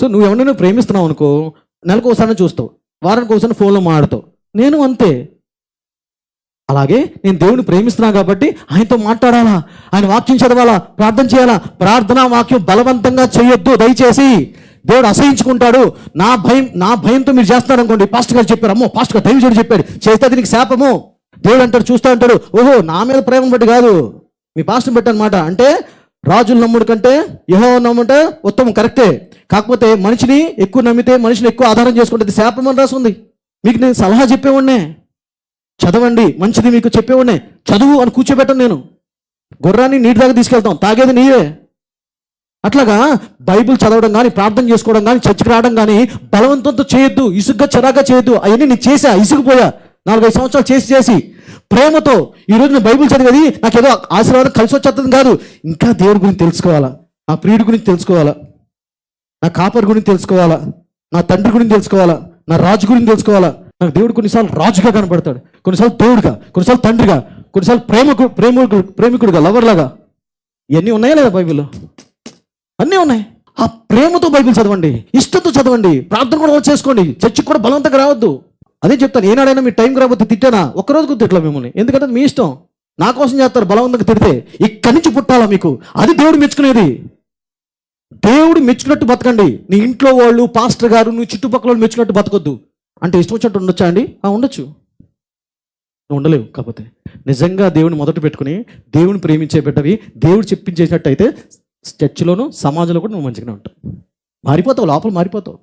So నువ్వు ఎవరైనా ప్రేమిస్తున్నావు అనుకో నెలకు ఒకసారి చూస్తావు వారానికి ఒకసారి ఫోన్లో మాట్లాడతావు. నేను అంతే. అలాగే నేను దేవుని ప్రేమిస్తున్నా కాబట్టి ఆయనతో మాట్లాడాలా? ఆయన వాక్యం చదవాలా? ప్రార్థన చేయాలా? ప్రార్థనా వాక్యం బలవంతంగా చేయొద్దు దయచేసి. దేవుడు అసహించుకుంటాడు. నా భయం నా భయంతో మీరు చేస్తున్నారు అనుకోండి పాస్ట్ గారు చెప్పారు అమ్మో పాస్ట్ గారు దైవజుడు చెప్పాడు చేస్తే దీనికి శాపము. దేవుడు అంటాడు చూస్తూ అంటాడు ఓహో నా మీద ప్రేమ బట్టి కాదు. మీ పాస్టర్ బట్టి అనమాట అంటే రాజులు నమ్ముడు కంటే యహో నమ్ముంటే ఉత్తమం కరెక్టే. కాకపోతే మనిషిని ఎక్కువ నమ్మితే మనిషిని ఎక్కువ ఆధారం చేసుకుంటుంది శాపం అని రాసుంది మీకు నేను సలహా చెప్పేవాడినే. చదవండి మంచిది మీకు చెప్పేవాడినే. చదువు అని కూర్చోబెట్టను నేను. గుర్రాన్ని నీటి దాకా తీసుకెళ్తాం తాగేది నీవే. అట్లాగా బైబిల్ చదవడం కానీ ప్రార్థన చేసుకోవడం కానీ చర్చికి రావడం కానీ బలవంతంతో చేయొద్దు ఇసుగ్గా చిరాగ్గా చేయొద్దు. అవన్నీ నేను చేసా ఇసుగుపోయా. నాలుగైదు సంవత్సరాలు చేసి చేసి. ప్రేమతో ఈరోజు నేను బైబిల్ చదివేది నాకు ఏదో ఆశీర్వాదం కలిసి వచ్చేస్తుంది కాదు. ఇంకా దేవుడి గురించి తెలుసుకోవాలా? ఆ ప్రియుడి గురించి తెలుసుకోవాలా? నా కాపర్ గురించి తెలుసుకోవాలా? నా తండ్రి గురించి తెలుసుకోవాలా? నా రాజు గురించి తెలుసుకోవాలా? నాకు దేవుడు కొన్నిసార్లు రాజుగా కనపడతాడు కొన్నిసార్లు దేవుడుగా కొన్నిసార్లు తండ్రిగా కొన్నిసార్లు ప్రేమకు ప్రేమికుడు ప్రేమికుడుగా లవర్ లాగా ఇవన్నీ ఉన్నాయా లేదా బైబిల్లో? అన్నీ ఉన్నాయి. ఆ ప్రేమతో బైబిల్ చదవండి ఇష్టంతో చదవండి ప్రార్థన కూడా చేసుకోండి చర్చికి కూడా బలవంతంగా రావద్దు. అదే చెప్తాను ఏనాడైనా మీ టైంకి రాకపోతే తిట్టానా? ఒక్కరోజు తిట్లా మిమ్మల్ని. ఎందుకంటే మీ ఇష్టం. నా కోసం చేస్తారు బలవంతంగా తిడితే. ఇక్కడి నుంచి పుట్టాలా మీకు? అది దేవుడు మెచ్చుకునేది. దేవుడు మెచ్చుకున్నట్టు బతకండి. నీ ఇంట్లో వాళ్ళు పాస్టర్ గారు నీ చుట్టుపక్కల వాళ్ళు మెచ్చుకున్నట్టు బతకొద్దు. అంటే ఇష్టం వచ్చినట్టు ఉండొచ్చా అండి? ఆ, ఉండొచ్చు. నువ్వు ఉండలేవు కాకపోతే. నిజంగా దేవుని మొదట పెట్టుకుని దేవుని ప్రేమించే బిడ్డవి దేవుడు చెప్పించేసినట్టు అయితే చర్చిలోనూ సమాజంలో కూడా నువ్వు మంచిగానే ఉంటావు. మారిపోతావు లోపల మారిపోతావు.